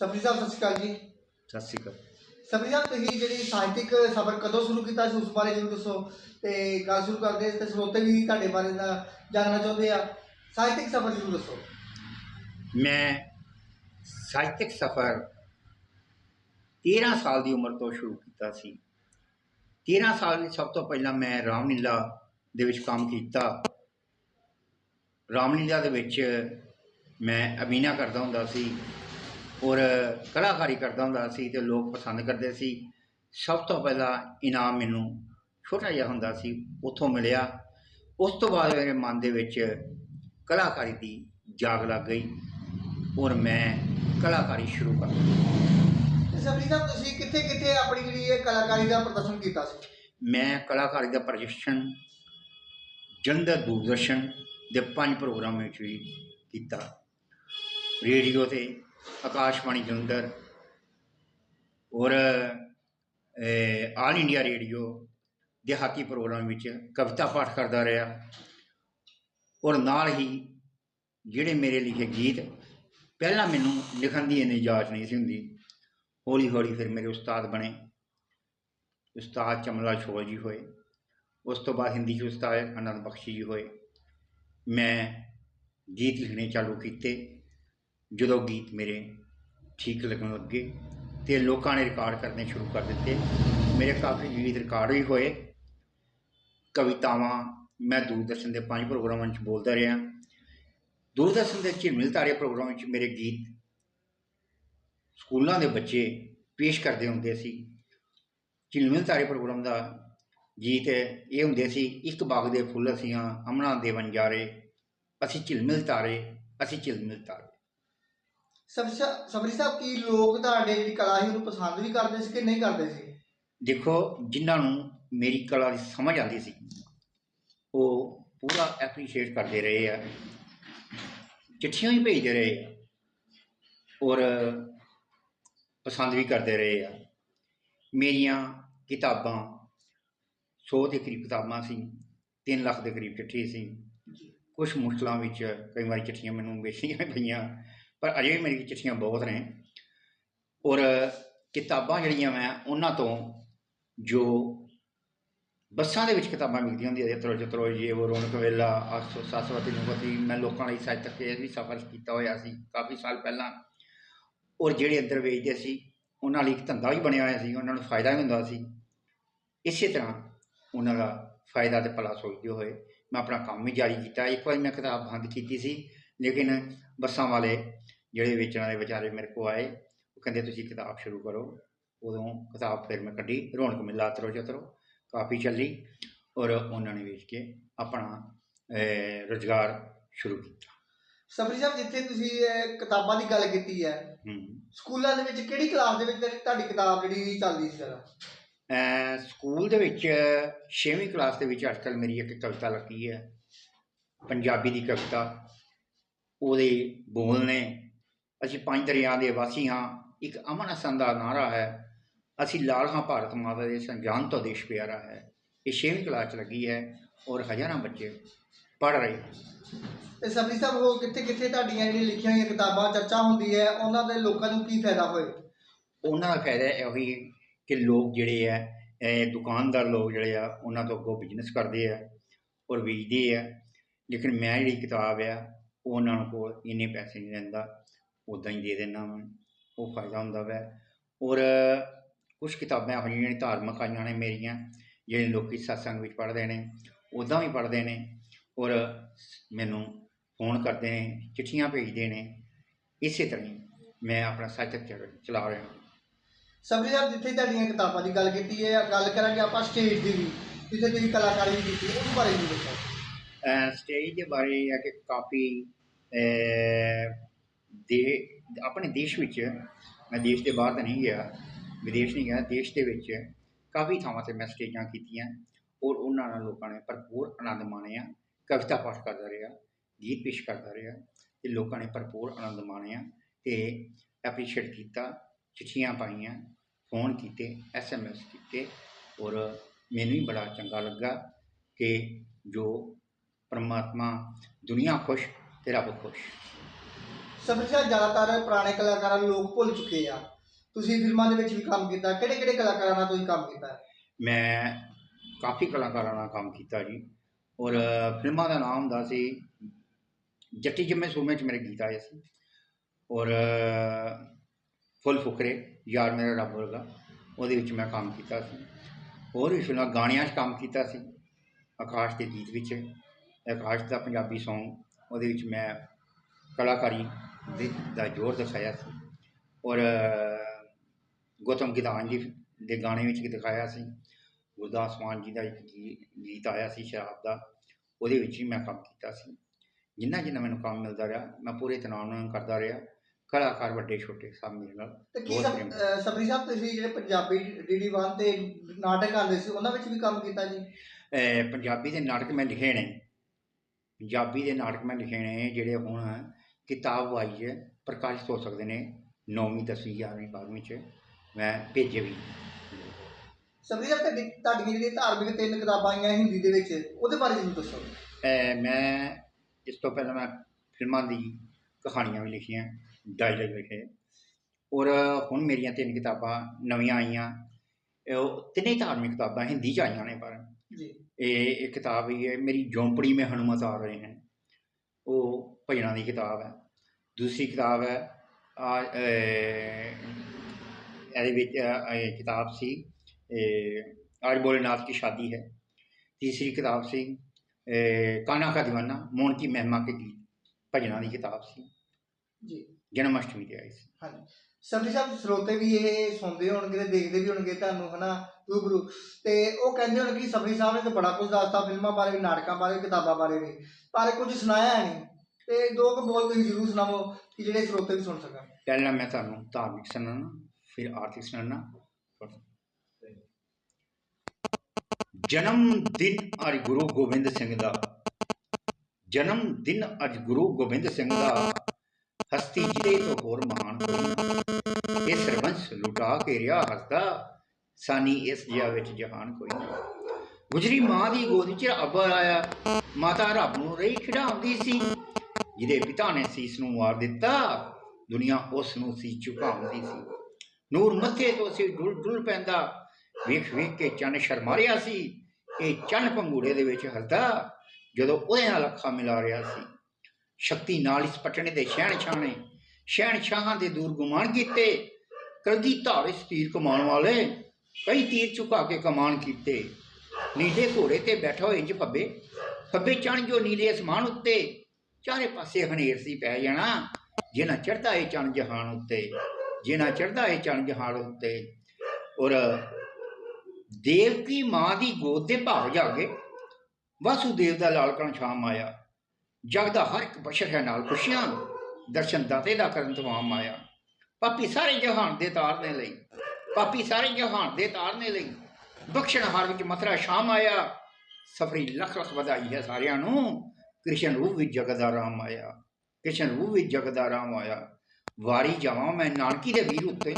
ਸਬਰੀ ਸਾਹਿਬ ਸਤਿ ਸ਼੍ਰੀ ਅਕਾਲ ਜੀ। ਸਤਿ ਸ਼੍ਰੀ ਅਕਾਲ। ਸਬਰੀ ਸਾਹਿਬ ਤੁਸੀਂ ਜਿਹੜੀ ਸਾਹਿਤਿਕ ਸਫ਼ਰ ਕਦੋਂ ਸ਼ੁਰੂ ਕੀਤਾ ਸੀ ਉਸ ਬਾਰੇ ਜ਼ਰੂਰ ਦੱਸੋ। ਤੇ ਗੱਲ ਸ਼ੁਰੂ ਕਰਦੇ ਤੇ ਸਰੋਤੇ ਵੀ ਤੁਹਾਡੇ ਬਾਰੇ ਦਾ ਜਾਣਨਾ ਚਾਹੁੰਦੇ ਆ। ਸਾਹਿਤਿਕ ਸਫ਼ਰ ਜ਼ਰੂਰ ਦੱਸੋ। ਮੈਂ ਸਾਹਿਤਿਕ ਸਫ਼ਰ 13 ਸਾਲ ਦੀ ਉਮਰ ਤੋਂ ਸ਼ੁਰੂ ਕੀਤਾ ਸੀ। 13 ਸਾਲ ਵਿੱਚ ਸਭ ਤੋਂ ਪਹਿਲਾਂ ਮੈਂ ਰਾਮਲੀਲਾ ਦੇ ਵਿੱਚ ਕੰਮ ਕੀਤਾ। ਰਾਮਲੀਲਾ ਦੇ ਵਿੱਚ ਮੈਂ ਅਭਿਨੈ ਕਰਦਾ ਹੁੰਦਾ ਸੀ। ਔਰ ਕਲਾਕਾਰੀ ਕਰਦਾ ਹੁੰਦਾ ਸੀ ਤੇ ਲੋਕ ਪਸੰਦ ਕਰਦੇ ਸੀ। ਸਭ ਤੋਂ ਪਹਿਲਾਂ ਇਨਾਮ ਮੈਨੂੰ ਛੋਟਾ ਜਿਹਾ ਹੁੰਦਾ ਸੀ ਉੱਥੋਂ ਮਿਲਿਆ। ਉਸ ਤੋਂ ਬਾਅਦ ਮੇਰੇ ਮਨ ਦੇ ਵਿੱਚ ਕਲਾਕਾਰੀ ਦੀ ਜਾਗ ਲੱਗ ਗਈ ਔਰ ਮੈਂ ਕਲਾਕਾਰੀ ਸ਼ੁਰੂ ਕਰ ਦਿੱਤੀ। ਸਬਰੀ ਸਾਹਿਬ ਤੁਸੀਂ ਕਿੱਥੇ ਕਿੱਥੇ ਆਪਣੀ ਜਿਹੜੀ ਇਹ ਕਲਾਕਾਰੀ ਦਾ ਪ੍ਰਦਰਸ਼ਨ ਕੀਤਾ ਸੀ? ਮੈਂ ਕਲਾਕਾਰੀ ਦਾ ਪ੍ਰਦਰਸ਼ਨ ਜਲੰਧਰ ਦੂਰਦਰਸ਼ਨ ਦੇ ਪੰਜ ਪ੍ਰੋਗਰਾਮਾਂ ਵਿੱਚ ਵੀ ਕੀਤਾ। ਰੇਡੀਓ ਤੇ ਆਕਾਸ਼ਵਾਣੀ ਜਲੰਧਰ। ਔਰ ਆਲ ਇੰਡੀਆ ਰੇਡੀਓ ਦਿਹਾਤੀ ਪ੍ਰੋਗਰਾਮ ਵਿੱਚ ਕਵਿਤਾ ਪਾਠ ਕਰਦਾ ਰਿਹਾ। ਔਰ ਨਾਲ ਹੀ ਜਿਹੜੇ ਮੇਰੇ ਲਿਖੇ ਗੀਤ, ਪਹਿਲਾਂ ਮੈਨੂੰ ਲਿਖਣ ਦੀ ਇੰਨੀ ਜਾਚ ਨਹੀਂ ਸੀ ਹੁੰਦੀ। ਹੌਲੀ ਹੌਲੀ ਫਿਰ ਮੇਰੇ ਉਸਤਾਦ ਬਣੇ। ਉਸਤਾਦ ਚਮਲਾ ਛੋਲ ਜੀ ਹੋਏ। ਉਸ ਤੋਂ ਬਾਅਦ ਹਿੰਦੀ 'ਚ ਉਸਤਾਦ ਅਨੰਦ ਬਖਸ਼ੀ ਜੀ ਹੋਏ। ਮੈਂ ਗੀਤ ਲਿਖਣੇ ਚਾਲੂ ਕੀਤੇ। ਜਦੋਂ ਗੀਤ ਮੇਰੇ ਠੀਕ ਲੱਗਣ ਲੱਗੇ ਤੇ ਲੋਕਾਂ ਨੇ ਰਿਕਾਰਡ ਕਰਨੇ ਸ਼ੁਰੂ ਕਰ ਦਿੱਤੇ। ਮੇਰੇ ਕਾਫੀ ਗੀਤ ਰਿਕਾਰਡ ਵੀ ਹੋਏ। ਕਵਿਤਾਵਾਂ ਮੈਂ ਦੂਰਦਰਸ਼ਨ ਦੇ ਪੰਜ ਪ੍ਰੋਗਰਾਮਾਂ 'ਚ ਬੋਲਦਾ ਰਿਹਾ। ਦੂਰਦਰਸ਼ਨ ਦੇ ਝਿਲਮਿਲ ਤਾਰੇ ਪ੍ਰੋਗਰਾਮ ਵਿੱਚ ਮੇਰੇ ਗੀਤ ਸਕੂਲਾਂ ਦੇ ਬੱਚੇ ਪੇਸ਼ ਕਰਦੇ ਹੁੰਦੇ ਸੀ। ਝਿਲਮਿਲ ਤਾਰੇ ਪ੍ਰੋਗਰਾਮ ਦਾ ਗੀਤ ਇਹ ਹੁੰਦੇ ਸੀ, ਇੱਕ ਬਾਗ ਦੇ ਫੁੱਲ ਅਸੀਆਂ ਅਮਨਾ ਦੇ ਵੰਜਾਰੇ ਅਸੀਂ ਝਿਲਮਿਲ ਤਾਰੇ, ਅਸੀਂ ਝਿਲਮਿਲ ਤਾਰੇ। ਸਬਰੀ ਸਾਹਿਬ ਕੀ ਲੋਕ ਤੁਹਾਡੇ ਜਿਹੜੀ ਕਲਾ ਸੀ ਉਹਨੂੰ ਪਸੰਦ ਵੀ ਕਰਦੇ ਸੀ ਕਿ ਨਹੀਂ ਕਰਦੇ ਸੀ? ਦੇਖੋ ਜਿਨ੍ਹਾਂ ਨੂੰ ਮੇਰੀ ਕਲਾ ਦੀ ਸਮਝ ਆਉਂਦੀ ਸੀ ਉਹ ਪੂਰਾ ਐਪਰੀਸ਼ੀਏਟ ਕਰਦੇ ਰਹੇ ਆ ਚਿੱਠੀਆਂ ਵੀ ਭੇਜਦੇ ਰਹੇ ਆ ਔਰ ਪਸੰਦ ਵੀ ਕਰਦੇ ਰਹੇ ਆ। ਮੇਰੀਆਂ ਕਿਤਾਬਾਂ 100 ਦੇ ਕਰੀਬ ਕਿਤਾਬਾਂ ਸੀ 3 ਲੱਖ ਦੇ ਕਰੀਬ ਚਿੱਠੀ ਸੀ। ਕੁਝ ਮੁਸ਼ਕਲਾਂ ਵਿੱਚ ਕਈ ਵਾਰੀ ਚਿੱਠੀਆਂ ਮੈਨੂੰ ਵੇਚਣੀਆਂ ਪਈਆਂ। ਪਰ ਅਜੇ ਵੀ ਮੇਰੀ ਚਿੱਠੀਆਂ ਬਹੁਤ ਨੇ। ਔਰ ਕਿਤਾਬਾਂ ਜਿਹੜੀਆਂ ਮੈਂ ਉਹਨਾਂ ਤੋਂ ਜੋ ਬੱਸਾਂ ਦੇ ਵਿੱਚ ਕਿਤਾਬਾਂ ਮਿਲਦੀਆਂ ਹੁੰਦੀਆਂ ਨੇ ਤਰੋ ਚਤਰੋ ਜੀ ਉਹ ਰੌਣਕ ਵੇਲਾ ਆਸੋ ਸਾਸਵਤੀ ਨੂਪਤੀ ਮੈਂ ਲੋਕਾਂ ਲਈ ਸਾਹਿਤਕ ਕੇ ਵੀ ਸਫ਼ਰ ਕੀਤਾ ਹੋਇਆ ਸੀ ਕਾਫੀ ਸਾਲ ਪਹਿਲਾਂ। ਔਰ ਜਿਹੜੇ ਅੰਦਰ ਵੇਚਦੇ ਸੀ, ਉਹਨਾਂ ਲਈ ਇੱਕ ਧੰਦਾ ਵੀ ਬਣਿਆ ਹੋਇਆ ਸੀ, ਉਹਨਾਂ ਨੂੰ ਫਾਇਦਾ ਵੀ ਹੁੰਦਾ ਸੀ। ਇਸੇ ਤਰ੍ਹਾਂ ਉਹਨਾਂ ਦਾ ਫਾਇਦਾ ਤੇ ਭਲਾ ਸੋਚਦੇ ਹੋਏ ਮੈਂ ਆਪਣਾ ਕੰਮ ਵੀ ਜਾਰੀ ਕੀਤਾ। ਇੱਕ ਵਾਰੀ ਮੈਂ ਕਿਤਾਬ ਬੰਦ ਕੀਤੀ ਸੀ ਲੇਕਿਨ ਬੱਸਾਂ ਵਾਲੇ ਜਿਹੜੇ ਵੇਚਣ ਵਾਲੇ ਵਿਚਾਰੇ ਮੇਰੇ ਕੋਲ ਆਏ ਉਹ ਕਹਿੰਦੇ ਤੁਸੀਂ ਕਿਤਾਬ ਸ਼ੁਰੂ ਕਰੋ। ਉਦੋਂ ਕਿਤਾਬ ਫਿਰ ਮੈਂ ਕੱਢੀ ਰੌਣਕ ਮੇਲਾ ਤਰੋ ਚਤਰੋ ਕਾਫੀ ਚੱਲੀ ਔਰ ਉਹਨਾਂ ਨੇ ਵੇਚ ਕੇ ਆਪਣਾ ਰੁਜ਼ਗਾਰ ਸ਼ੁਰੂ ਕੀਤਾ। ਸਬਰੀ ਸਾਹਿਬ ਜਿੱਥੇ ਤੁਸੀਂ ਕਿਤਾਬਾਂ ਦੀ ਗੱਲ ਕੀਤੀ ਹੈ ਸਕੂਲਾਂ ਦੇ ਵਿੱਚ ਕਿਹੜੀ ਕਲਾਸ ਦੇ ਵਿੱਚ ਤੁਹਾਡੀ ਕਿਤਾਬ ਜਿਹੜੀ ਚੱਲਦੀ ਸੀ ਸਰ? ਸਕੂਲ ਦੇ ਵਿੱਚ 6ਵੀਂ ਕਲਾਸ ਦੇ ਵਿੱਚ ਅੱਜਕੱਲ ਮੇਰੀ ਇੱਕ ਕਵਿਤਾ ਲੱਗੀ ਹੈ ਪੰਜਾਬੀ ਦੀ ਕਵਿਤਾ। ਉਹਦੇ ਬੋਲ ਨੇ। ਅਸੀਂ ਪੰਜ ਦਰਿਆ ਦੇ ਵਾਸੀ ਹਾਂ। ਇੱਕ ਅਮਨ ਅਸਨ ਦਾ ਨਾਰਾ ਹੈ। ਅਸੀਂ ਲਾਲ ਹਾਂ ਭਾਰਤ ਮਾਤਾ ਦੇ ਸੰਜਾਨ ਤੋਂ ਦੇਸ਼ ਪਿਆਰਾ ਹੈ। ਇਹ 6ਵੀਂ ਕਲਾਸ 'ਚ ਲੱਗੀ ਹੈ ਔਰ ਹਜ਼ਾਰਾਂ ਬੱਚੇ ਪੜ੍ਹ ਰਹੇ। ਤੇ ਸਬਰੀ ਸਾਹਿਬ ਉਹ ਕਿੱਥੇ ਕਿੱਥੇ ਤੁਹਾਡੀਆਂ ਜਿਹੜੀਆਂ ਲਿਖੀਆਂ ਹੋਈਆਂ ਕਿਤਾਬਾਂ ਚਰਚਾ ਹੁੰਦੀ ਹੈ ਉਹਨਾਂ ਦੇ ਲੋਕਾਂ ਨੂੰ ਕੀ ਫਾਇਦਾ ਹੋਏ? ਉਹਨਾਂ ਦਾ ਫਾਇਦਾ ਇਹੋ ਹੀ ਕਿ ਲੋਕ ਜਿਹੜੇ ਆ ਇਹ ਦੁਕਾਨਦਾਰ ਲੋਕ ਜਿਹੜੇ ਆ ਉਹਨਾਂ ਤੋਂ ਅੱਗੋਂ ਬਿਜ਼ਨਸ ਕਰਦੇ ਆ ਔਰ ਵੇਚਦੇ ਆ। ਲੇਕਿਨ ਮੈਂ ਜਿਹੜੀ ਕਿਤਾਬ ਆ ਉਹ ਉਹਨਾਂ ਨੂੰ ਕੋਲ ਇੰਨੇ ਪੈਸੇ ਨਹੀਂ ਲੈਂਦਾ ਉਦਾਂ ਹੀ ਦੇ ਦਿੰਦਾ ਮੈਂ, ਉਹ ਫਾਇਦਾ ਹੁੰਦਾ ਵੈ। ਔਰ ਕੁਝ ਕਿਤਾਬਾਂ ਇਹੋ ਜਿਹੀਆਂ ਧਾਰਮਿਕ ਆਈਆਂ ਨੇ ਮੇਰੀਆਂ, ਜਿਹੜੇ ਲੋਕੀ ਸਤਸੰਗ ਵਿੱਚ ਪੜ੍ਹਦੇ ਨੇ ਉਦਾਂ ਵੀ ਪੜ੍ਹਦੇ ਨੇ। ਔਰ ਮੈਨੂੰ ਫੋਨ ਕਰਦੇ ਨੇ, ਚਿੱਠੀਆਂ ਭੇਜਦੇ ਨੇ, ਇਸੇ ਤਰ੍ਹਾਂ ਹੀ ਮੈਂ ਆਪਣਾ ਸਾਹਿਤਕ ਚਲਾ ਰਿਹਾ ਹਾਂ। ਸਬਰੀ ਸਾਹਿਬ ਜਿੱਥੇ ਤੁਹਾਡੀਆਂ ਕਿਤਾਬਾਂ ਦੀ ਗੱਲ ਕੀਤੀ ਹੈ ਗੱਲ ਕਰਾਂਗੇ ਆਪਾਂ ਸਟੇਜ ਦੀ ਵੀ, ਜਿੱਥੇ ਤੁਸੀਂ ਕਲਾਕਾਰੀ ਕੀਤੀ ਉਸ ਬਾਰੇ ਵੀ ਦੱਸੋ। ਸਟੇਜ ਦੇ ਬਾਰੇ ਇਹ ਹੈ ਕਿ ਕਾਫੀ ਦੇ, ਆਪਣੇ ਦੇਸ਼ ਵਿੱਚ, ਮੈਂ ਦੇਸ਼ ਦੇ ਬਾਹਰ ਤਾਂ ਨਹੀਂ ਗਿਆ, ਵਿਦੇਸ਼ ਨਹੀਂ ਗਿਆ, ਦੇਸ਼ ਦੇ ਵਿੱਚ ਕਾਫੀ ਥਾਵਾਂ ਤੇ ਮੈਂ ਸਟੇਜਾਂ ਕੀਤੀਆਂ ਔਰ ਉਹਨਾਂ ਨਾਲ ਲੋਕਾਂ ਨੇ ਭਰਪੂਰ ਆਨੰਦ ਮਾਣਿਆ, ਕਵਿਤਾ ਪਾਠ ਕਰਦਾ ਰਿਹਾ, ਗੀਤ ਪੇਸ਼ ਕਰਦਾ ਰਿਹਾ ਤੇ ਲੋਕਾਂ ਨੇ ਭਰਪੂਰ ਆਨੰਦ ਮਾਣਿਆ ਤੇ ਐਪਰੀਸ਼ੀਏਟ ਕੀਤਾ, ਚਿੱਠੀਆਂ ਪਾਈਆਂ ਫੋਨ ਕੀਤੇ ਐਸਐਮਐਸ ਕੀਤੇ ਔਰ ਮੈਨੂੰ ਵੀ ਬੜਾ ਚੰਗਾ ਲੱਗਾ ਕਿ ਜੋ ਪਰਮਾਤਮਾ ਦੁਨੀਆ ਖੁਸ਼ ਤੇ ਰੱਬ ਖੁਸ਼। ਸਭ ਤੋਂ ਜ਼ਿਆਦਾਤਰ ਪੁਰਾਣੇ ਕਲਾਕਾਰਾਂ ਨੂੰ ਲੋਕ ਭੁੱਲ ਚੁੱਕੇ ਆ। ਤੁਸੀਂ ਫਿਲਮਾਂ ਦੇ ਵਿੱਚ ਵੀ ਕੰਮ ਕੀਤਾ ਕਿਹੜੇ ਕਿਹੜੇ ਕਲਾਕਾਰਾਂ ਨਾਲ ਤੁਸੀਂ ਕੰਮ ਕੀਤਾ? ਮੈਂ ਕਾਫੀ ਕਲਾਕਾਰਾਂ ਨਾਲ ਕੰਮ ਕੀਤਾ ਜੀ। ਔਰ ਫਿਲਮਾਂ ਦਾ ਨਾਮ ਹੁੰਦਾ ਸੀ ਜੱਟੀ ਜੰਮੇ ਸੂਰਮੇ ਚ ਮੇਰੇ ਗੀਤ ਆਏ ਸੀ। ਔਰ ਫੁੱਲ ਫੁਕਰੇ ਯਾਰ ਮੇਰਾ ਰੱਬ ਵਰਗਾ ਉਹਦੇ ਵਿੱਚ ਮੈਂ ਕੰਮ ਕੀਤਾ ਸੀ। ਹੋਰ ਵੀ ਫਿਲਮਾਂ ਗਾਣਿਆਂ 'ਚ ਕੰਮ ਕੀਤਾ ਸੀ ਆਕਾਸ਼ ਦੇ ਗੀਤ ਵਿੱਚ। ਆਕਾਸ਼ ਦਾ ਪੰਜਾਬੀ Song ਉਹਦੇ ਵਿੱਚ ਮੈਂ ਕਲਾਕਾਰੀ ਦੇ ਜ਼ੋਰ ਦਿਖਾਇਆ ਸੀ ਔਰ ਗੌਤਮ ਗਿਦਾਨ ਜੀ ਦੇ ਗਾਣੇ ਵਿੱਚ ਵੀ ਦਿਖਾਇਆ ਸੀ। ਗੁਰਦਾਸ ਮਾਨ ਜੀ ਦਾ ਇੱਕ ਗੀਤ ਆਇਆ ਸੀ ਸ਼ਰਾਬ ਦਾ ਉਹਦੇ ਵਿੱਚ ਵੀ ਮੈਂ ਕੰਮ ਕੀਤਾ ਸੀ। ਜਿੰਨਾ ਜਿੰਨਾ ਮੈਨੂੰ ਕੰਮ ਮਿਲਦਾ ਰਿਹਾ ਮੈਂ ਪੂਰੇ ਤਨਾਅ ਨਾਲ ਕਰਦਾ ਰਿਹਾ। ਕਲਾਕਾਰ ਵੱਡੇ ਛੋਟੇ ਸਭ ਮੇਰੇ ਨਾਲ ਤੇ ਕੀ ਸਬਰੀ ਸਾਹਿਬ ਤੁਸੀਂ ਜਿਹੜੇ ਪੰਜਾਬੀ ਡੀਡੀ ਵਨ ਤੇ ਨਾਟਕ ਆਉਂਦੇ ਸੀ ਉਹਨਾਂ ਵਿੱਚ ਵੀ ਕੰਮ ਕੀਤਾ ਜੀ? ਪੰਜਾਬੀ ਦੇ ਨਾਟਕ ਮੈਂ ਲਿਖੇ ਨੇ। ਪੰਜਾਬੀ ਦੇ ਨਾਟਕ ਮੈਂ ਲਿਖੇ ਨੇ ਜਿਹੜੇ ਹੁਣ ਕਿਤਾਬ ਹੈ ਪ੍ਰਕਾਸ਼ਿਤ ਹੋ ਸਕਦੇ ਨੇ 9ਵੀਂ 10ਵੀਂ 11ਵੀਂ 12ਵੀਂ ਚ ਮੈਂ ਭੇਜੇ ਵੀ ਸਾਹਿਬ ਤੁਹਾਡੀ ਤੁਹਾਡੀਆਂ ਜਿਹੜੀਆਂ ਧਾਰਮਿਕ ਤਿੰਨ ਕਿਤਾਬਾਂ ਆਈਆਂ ਹਿੰਦੀ ਦੇ ਵਿੱਚ ਉਹਦੇ ਬਾਰੇ ਜ਼ਰੂਰ ਦੱਸੋ। ਮੈਂ ਇਸ ਤੋਂ ਪਹਿਲਾਂ ਮੈਂ ਫਿਲਮਾਂ ਦੀ ਕਹਾਣੀਆਂ ਵੀ ਲਿਖੀਆਂ ਡਾਇਲੌਗ ਲਿਖੇ। ਔਰ ਹੁਣ ਮੇਰੀਆਂ ਤਿੰਨ ਕਿਤਾਬਾਂ ਨਵੀਆਂ ਆਈਆਂ। ਤਿੰਨੇ ਧਾਰਮਿਕ ਕਿਤਾਬਾਂ ਹਿੰਦੀ ਚ ਆਈਆਂ ਨੇ ਪਰ ਜੀ ਇਹ ਇੱਕ ਕਿਤਾਬ ਹੀ ਹੈ ਮੇਰੀ झोंपड़ी में हनुमत आ रहे हैं ਉਹ ਭਜਨਾਂ ਦੀ ਕਿਤਾਬ ਹੈ ਦੂਸਰੀ ਕਿਤਾਬ ਹੈ ਆ ਇਹਦੇ ਵਿੱਚ ਅਹ, ਇਹ ਕਿਤਾਬ ਸੀ आज भोलेनाथ की शादी है तीसरी किताब सी अह, कान्हा का दीवाना मोहन की महिमा के गीत भजना की किताब सी ਜੀ जन्माष्टमी ਤੇ ਆਈ ਸੀ ਹਾਂਜੀ ਸਾਹਿਬ ਸਰੋਤੇ ਵੀ ਇਹ ਸੁਣਦੇ ਹੋਣਗੇ ਤੇ ਦੇਖਦੇ ਵੀ ਹੋਣਗੇ ਤੁਹਾਨੂੰ, ਹਨਾ? ਰੂਬਰੂ। ਤੇ ਉਹ ਕਹਿੰਦੇ ਹੋਣਗੇ ਕਿ ਸਾਹਿਬ ਨੇ ਤਾਂ ਬੜਾ ਕੁਝ ਦੱਸਤਾ ਫਿਲਮਾਂ ਬਾਰੇ ਵੀ, ਨਾਟਕਾਂ ਬਾਰੇ ਵੀ, ਕਿਤਾਬਾਂ ਬਾਰੇ ਵੀ, ਪਰ ਕੁਝ ਸੁਣਾਇਆ ਨਹੀਂ। ਤੇ ਦੋ ਕੁ ਬੋਲ ਤੁਸੀਂ ਜ਼ਰੂਰ ਸੁਣਾਵੋ ਕਿ ਜਿਹੜੇ ਸਰੋਤੇ ਵੀ ਸੁਣ ਸਕਣ। ਪਹਿਲਾਂ ਮੈਂ ਤੁਹਾਨੂੰ ਧਾਰਮਿਕ ਸੁਣਾਉਣਾ ਫਿਰ ਆਰਥਿਕ ਸੁਣਾਉਣਾ ਜਨਮ ਦਿਨ ਅੱਜ ਗੁਰੂ ਗੋਬਿੰਦ ਸਿੰਘ ਦਾ। ਜਨਮ ਦਿਨ ਅੱਜ ਗੁਰੂ ਗੋਬਿੰਦ ਸਿੰਘ ਦਾ। ਹਸਤੀ ਜਿਹਦੇ ਤੋਂ ਹੋਰ ਮਹਾਨ ਕੋਈ ਇਹ ਸਰਬੰਸ ਲੁਟਾ ਕੇ ਰਿਆ ਹਸਦਾ, ਸਾਨੀ ਇਸ ਜਿਹਾ ਵਿੱਚ ਜਹਾਨ ਕੋਈ ਨਾ ਗੁਜਰੀ ਮਾਂ ਦੀ ਗੋਦ ਵਿੱਚ ਰੱਬ ਆਇਆ। ਮਾਤਾ ਰੱਬ ਨੂੰ ਰਹੀ ਖਿਡਾਉਂਦੀ ਸੀ। ਜਿਹਦੇ ਪਿਤਾ ਨੇ ਸੀਸ ਨੂੰ ਮਾਰ ਦਿੱਤਾ, ਦੁਨੀਆ ਉਸ ਨੂੰ ਸੀ ਝੁਕਾਉਂਦੀ ਸੀ। ਨੂਰ ਮੱਥੇ ਤੋਂ ਸੀ ਡੁੱਲ ਡੁੱਲ ਪੈਂਦਾ। ਵੇਖ ਵੇਖ ਕੇ ਚੰਨ ਸ਼ਰਮਾਰਿਆ ਸੀ ਇਹ ਚੰਨ ਪੰਗੂੜੇ ਦੇ ਵਿੱਚ ਹੱਸਦਾ, ਜਦੋਂ ਉਹਦੇ ਨਾਲ ਅੱਖਾਂ ਮਿਲਾ ਰਿਹਾ ਸੀ। ਸ਼ਕਤੀ ਨਾਲ ਇਸ ਪਟਣੇ ਦੇ ਸ਼ਹਿਣ ਛਾਣੇ ਸ਼ਹਿਣ ਸ਼ਾਹਾਂ ਦੇ ਦੂਰ ਗੁਮਾਨ ਕੀਤੇ ਕਲਗੀ ਧਾਰ ਇਸ ਤੀਰ ਕਮਾਉਣ ਵਾਲੇ, ਕਈ ਤੀਰ ਝੁਕਾ ਕੇ ਕਮਾਨ ਕੀਤੇ। ਨੀਲੇ ਘੋੜੇ ਤੇ ਬੈਠਾ ਹੋਏ ਇੰਜ ਫੱਬੇ ਫੱਬੇ ਚਣ ਜੋ ਨੀਲੇ ਅਸਮਾਨ ਉੱਤੇ, ਚਾਰੇ ਪਾਸੇ ਹਨੇਰ ਸੀ ਪੈ ਜਾਣਾ, ਜਿਨ੍ਹਾਂ ਚੜਦਾ ਏ ਚਣ ਜਹਾਨ ਉੱਤੇ, ਜਿਨ੍ਹਾਂ ਚੜਦਾ ਏ ਚਣ ਜਹਾਨ ਉੱਤੇ। ਔਰ ਦੇਵਕੀ ਮਾਂ ਦੀ ਗੋਦ ਦੇ ਭਾਵ ਜਾਗੇ ਵਾਸੂਦੇਵ ਦਾ ਲਾਲਕਣ ਸ਼ਾਮ ਆਇਆ। ਜਗ ਦਾ ਹਰ ਇੱਕ ਬਸ਼ਰ ਹੈ ਨਾਲ ਖੁਸ਼ੀਆਂ ਦਰਸ਼ਨ ਦਾਤੇ ਦਾ ਕਰਨ ਤਮਾਮ ਆਇਆ। ਪਾਪੀ ਸਾਰੇ ਜਹਾਨ ਦੇ ਤਾਰਨੇ ਲਈ, ਪਾਪੀ ਸਾਰੇ ਜਹਾਨ ਦੇ ਤਾਰਨੇ ਲਈ, ਬਖਸ਼ਣ ਹਾਰ ਵਿੱਚ ਮਥਰਾ ਸ਼ਾਮ ਆਇਆ। ਸਫਰੀ ਲੱਖ ਲੱਖ ਵਧਾਈ ਹੈ ਸਾਰਿਆਂ ਨੂੰ, ਕ੍ਰਿਸ਼ਨ ਰੂਪ ਵਿੱਚ ਜਗਤ ਦਾ ਰਾਮ ਆਇਆ। ਕ੍ਰਿਸ਼ਨ ਰੂਪ ਵਿੱਚ ਜਗਤ ਦਾ ਰਾਮ ਆਇਆ। ਵਾਰੀ ਜਾਵਾਂ ਮੈਂ ਨਾਨਕੀ ਦੇ ਵੀਰ ਉੱਤੇ,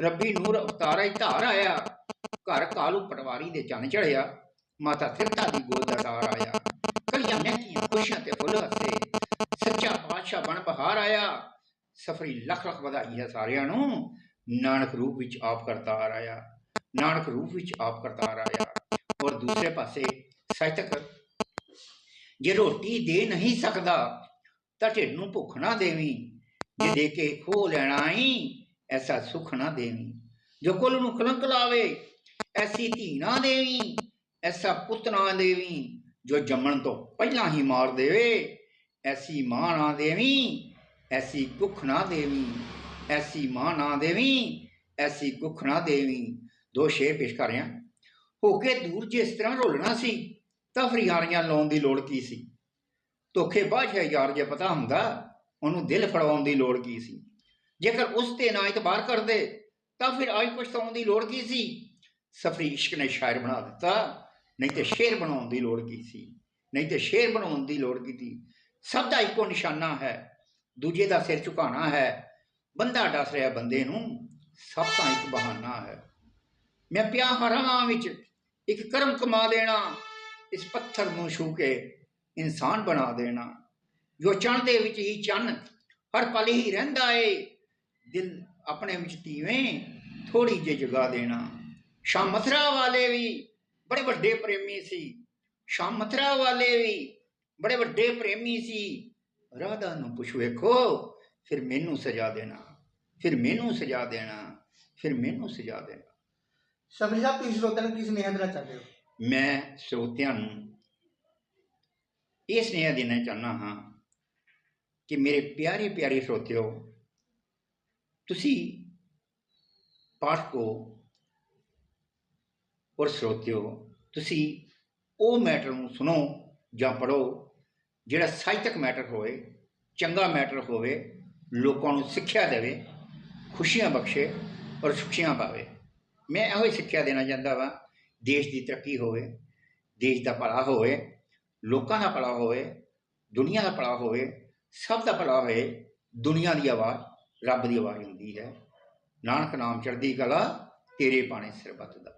ਰੱਬੀ ਨੂਰ ਅਵਤਾਰਾ ਹੀ ਧਾਰ ਆਇਆ। ਘਰ ਕਾਲੂ ਪਟਵਾਰੀ ਦੇ ਚੰਨ ਚੜਿਆ ਮਾਤਾ ਤ੍ਰਿਪਤਾ ਦੀ ਗੋਦ ਦਾ ਤਾਰ ਆਇਆ। ਕਲੀਆਂ ਤੇ ਫੁੱਲ ਹੱਸੇ ਸੱਚਾ ਪਾਤਸ਼ਾਹ ਬਣ ਬਹਾਰ ਆਇਆ। ਸਫਰੀ ਲੱਖ ਲੱਖ ਵਧਾਈ ਹੈ ਸਾਰਿਆਂ ਨੂੰ। ਨਾਨਕ ਰੂਪ ਵਿੱਚ ਆਪ ਕਰਤਾਰ ਆਇਆ। ਨਾਨਕ ਰੂਪ ਵਿੱਚ ਆਪ ਕਰਤਾਰ ਆਇਆ। ਔਰ ਦੂਸਰੇ ਪਾਸੇ ਸਾਹਿਤਕ ਜੇ ਰੋਟੀ ਦੇ ਨਹੀਂ ਸਕਦਾ, ਤਾਂ ਢਿੱਡ ਨੂੰ ਭੁੱਖ ਨਾ ਦੇਵੀਂ। ਜੇ ਦੇ ਕੇ ਖੋ ਲੈਣਾ ਈ, ਐਸਾ ਸੁਖ ਨਾ ਦੇਵੀਂ। ਜੋ ਕੁਲ ਨੂੰ ਕਲੰਕ ਲਾਵੇ, ਐਸੀ ਧੀ ਨਾ ਦੇਵੀਂ, ਐਸਾ ਪੁੱਤ ਨਾ ਦੇਵੀਂ। ਜੋ ਜੰਮਣ ਤੋਂ ਪਹਿਲਾਂ ਹੀ ਮਾਰ ਦੇਵੇ, ਐਸੀ ਮਾਂ ਨਾ ਦੇਵੀਂ, ਐਸੀ ਕੁੱਖ ਨਾ ਦੇਵੀਂ, ਐਸੀ ਮਾਂ ਨਾ ਦੇਵੀਂ, ਐਸੀ ਕੁੱਖ ਨਾ ਦੇਵੀਂ। ਦੋ ਸ਼ੇਰ ਪੇਸ਼ ਕਰ ਰਿਹਾ ਹੋ। ਕੇ ਦੂਰ ਜਿਸ ਤਰ੍ਹਾਂ ਰੋਲਣਾ ਸੀ, ਤਾਂ ਫਰਿਆਰੀਆਂ ਲਾਉਣ ਦੀ ਲੋੜ ਕੀ ਸੀ? ਧੋਖੇ ਬਾਸ਼ਾ ਯਾਰ ਜੇ ਪਤਾ ਹੁੰਦਾ, ਉਹਨੂੰ ਦਿਲ ਫੜਵਾਉਣ ਦੀ ਲੋੜ ਕੀ ਸੀ? ਜੇਕਰ ਉਸ ਤੇ ਨਾ ਇਤਬਾਰ ਕਰਦੇ, ਤਾਂ ਫਿਰ ਆਈ ਪਛਤਾਉਣ ਦੀ ਲੋੜ ਕੀ ਸੀ? ਸਫਰੀ ਇਸ਼ਕ ਨੇ ਸ਼ਾਇਰ ਬਣਾ ਦਿੱਤਾ। ਨਹੀਂ ਤੇ ਸ਼ੇਰ ਬਣਾਉਣ ਦੀ ਲੋੜ ਕੀ ਸੀ? ਨਹੀਂ ਤੇ ਸ਼ੇਰ ਬਣਾਉਣ ਦੀ ਲੋੜ ਕੀ ਸੀ? ਸਭ ਦਾ ਇੱਕੋ ਨਿਸ਼ਾਨਾ ਹੈ, ਦੂਜੇ ਦਾ ਸਿਰ ਝੁਕਾਉਣਾ ਹੈ, ਬੰਦਾ ਡਸ ਰਿਹਾ ਬੰਦੇ ਨੂੰ, ਸਭ ਤਾਂ ਇੱਕ ਬਹਾਨਾ ਹੈ। ਮੈਂ ਪਿਆ ਹਰਾਂ ਵਿੱਚ, ਇੱਕ ਕਰਮ ਕਮਾ ਦੇਣਾ, ਇਸ ਪੱਥਰ ਨੂੰ ਛੂ ਕੇ ਇਨਸਾਨ ਬਣਾ ਦੇਣਾ। ਜੋ ਚੰਨ ਦੇ ਵਿੱਚ ਹੀ ਚੰਨ, ਹਰ ਪਲ ਹੀ ਰਹਿੰਦਾ ਏ, ਦਿਲ ਆਪਣੇ ਵਿੱਚ ਤੀਵੇਂ ਥੋੜੀ ਜਿਹੀ ਜਗਾ ਦੇਣਾ। ਸ਼ਾਮ ਵਾਲੇ ਵੀ ਬੜੇ ਵੱਡੇ ਪ੍ਰੇਮੀ ਸੀ। ਸ਼ਾਮ ਮਥੁਰਾ ਵਾਲੇ ਵੀ ਬੜੇ ਵੱਡੇ ਪ੍ਰੇਮੀ ਸੀ। ਰਾਧਾ ਨੂੰ ਪੁੱਛ ਵੇਖੋ ਫਿਰ ਮੈਨੂੰ ਸਜਾ ਦੇਣਾ ਫਿਰ ਮੈਨੂੰ ਸਜਾ ਦੇਣਾ ਫਿਰ ਮੈਨੂੰ ਸਜਾ ਦੇਣਾ। ਸਬਰੀ ਸਾਹਿਬ ਤੁਸੀਂ ਸਰੋਤਿਆਂ ਨੂੰ ਕੀ ਸੁਨੇਹਾ ਦੇਣਾ ਚਾਹੁੰਦੇ ਹੋ? ਮੈਂ ਸਰੋਤਿਆਂ ਨੂੰ ਇਹ ਸੁਨੇਹਾ ਦੇਣਾ ਚਾਹੁੰਦਾ ਹਾਂ ਕਿ ਮੇਰੇ ਪਿਆਰੇ ਪਿਆਰੇ ਸਰੋਤਿਓ ਤੁਸੀਂ ਪਾਠਕੋ ਔਰ ਸਰੋਤਿਓ, ਤੁਸੀਂ ਉਹ ਮੈਟਰ ਨੂੰ ਸੁਣੋ ਜਾਂ ਪੜੋ ਜਿਹੜਾ ਸਾਹਿਤਕ ਮੈਟਰ ਹੋਵੇ, ਚੰਗਾ ਮੈਟਰ ਹੋਵੇ, ਲੋਕਾਂ ਨੂੰ ਸਿੱਖਿਆ ਦੇਵੇ, ਖੁਸ਼ੀਆਂ ਬਖਸ਼ੇ ਔਰ ਸੁਖੀਆਂ ਪਾਵੇ। ਮੈਂ ਇਹੋ ਹੀ ਸਿੱਖਿਆ ਦੇਣਾ ਚਾਹੁੰਦਾ ਵਾਂ, ਦੇਸ਼ ਦੀ ਤਰੱਕੀ ਹੋਵੇ, ਦੇਸ਼ ਦਾ ਭਲਾ ਹੋਵੇ, ਲੋਕਾਂ ਦਾ ਭਲਾ ਹੋਵੇ, ਦੁਨੀਆ ਦਾ ਭਲਾ ਹੋਵੇ, ਸਭ ਦਾ ਭਲਾ ਹੋਵੇ, ਦੁਨੀਆ ਦੀ ਆਵਾਜ਼ ਰੱਬ ਦੀ ਆਵਾਜ਼ ਹੁੰਦੀ ਹੈ। ਨਾਨਕ ਨਾਮ ਚੜ੍ਹਦੀ ਕਲਾ ਤੇਰੇ ਪਾਣੇ ਸਰਬੱਤ ਦਾ